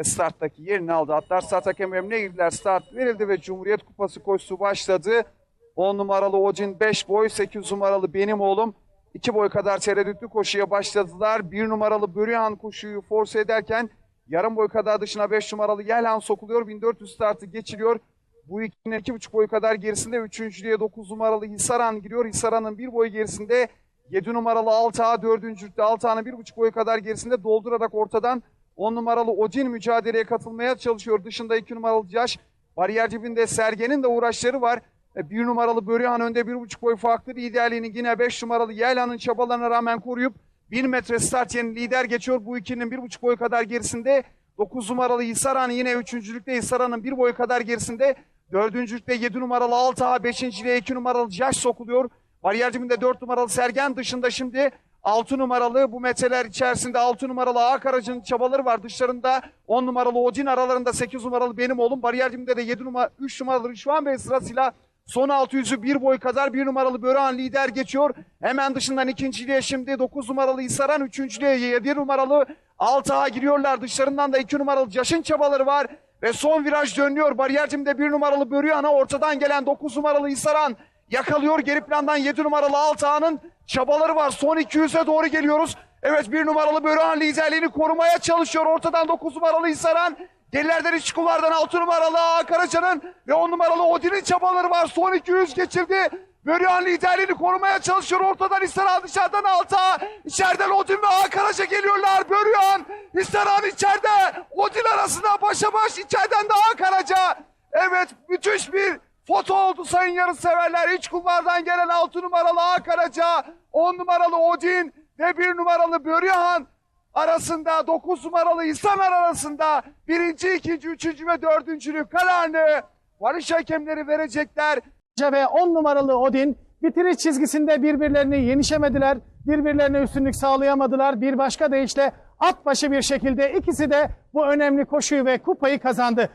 ve starttaki yerini aldı. Atlar start hakem emrine girdiler. Start verildi ve Cumhuriyet Kupası koşusu başladı. 10 numaralı Ocin 5 boy, 8 numaralı Benim Oğlum 2 boy kadar tereddütlü koşuya başladılar. 1 numaralı Börühan koşuyu force ederken yarım boy kadar dışına 5 numaralı Yelhan sokuluyor. 1400 startı geçiliyor. Bu ikinin 2,5 boy kadar gerisinde üçüncülüğe 9 numaralı Hisaran giriyor. Hisaran'ın bir boy gerisinde 7 numaralı Alta, dördüncülükte Alta'nın 1,5 boy kadar gerisinde doldurarak ortadan 10 numaralı Ocin mücadeleye katılmaya çalışıyor. Dışında 2 numaralı Yaş, bariyer dibinde Sergen'in de uğraşları var. E, Bir numaralı Börühan önde 1,5 boy farklı liderliğini yine 5 numaralı Yelhan'ın çabalarına rağmen koruyup 1000 metre start yeni lider geçiyor. Bu ikinin 1,5 boy kadar gerisinde 9 numaralı Hisaran yine üçüncülükte Hisaran'ın 1 boy kadar gerisinde Dördüncülükte 7 numaralı Alta, beşinciliğe 2 numaralı Yaş sokuluyor. Bariyer dibinde 4 numaralı Sergen dışında şimdi 6 numaralı bu metreler içerisinde 6 numaralı Ak aracının çabaları var. Dışlarında 10 numaralı Odin aralarında 8 numaralı benim oğlum. Bariyer dibinde de 7 numara 3 numaralı Rişvan Bey sırasıyla son 600'ü bir boy kadar 1 numaralı Böreğan lider geçiyor. Hemen dışından ikinciliğe şimdi 9 numaralı İsaran, üçüncülüğe 7 numaralı Altağa giriyorlar. Dışlarından da 2 numaralı Yaşın çabaları var. Ve son viraj dönüyor. Bariyercimde 1 numaralı Börüyan'a ortadan gelen 9 numaralı İsaran yakalıyor. Geri plandan 7 numaralı Altağ'ın çabaları var. Son 200'e doğru geliyoruz. Evet 1 numaralı Börüyan liderliğini korumaya çalışıyor. Ortadan 9 numaralı İsaran. Gerilerden iç kulvardan 6 numaralı Karaca'nın ve 10 numaralı Odin'in çabaları var. Son 200 geçildi. Börüyan liderliğini korumaya çalışıyor. Ortadan İstaran dışarıdan alta. İçeriden Odin ve Akaraca geliyorlar. Börüyan İstaran içeride. Odin arasında başa baş. içeriden de Akaraca. Evet müthiş bir foto oldu sayın yarışseverler. İç kulvardan gelen 6 numaralı Akaraca. 10 numaralı Odin ve 1 numaralı Börüyan arasında 9 numaralı İhsamer arasında birinci, ikinci, üçüncü ve dördüncülük kararını varış hakemleri verecekler. ve 10 numaralı Odin bitiriş çizgisinde birbirlerini yenişemediler. Birbirlerine üstünlük sağlayamadılar. Bir başka deyişle at başı bir şekilde ikisi de bu önemli koşuyu ve kupayı kazandı.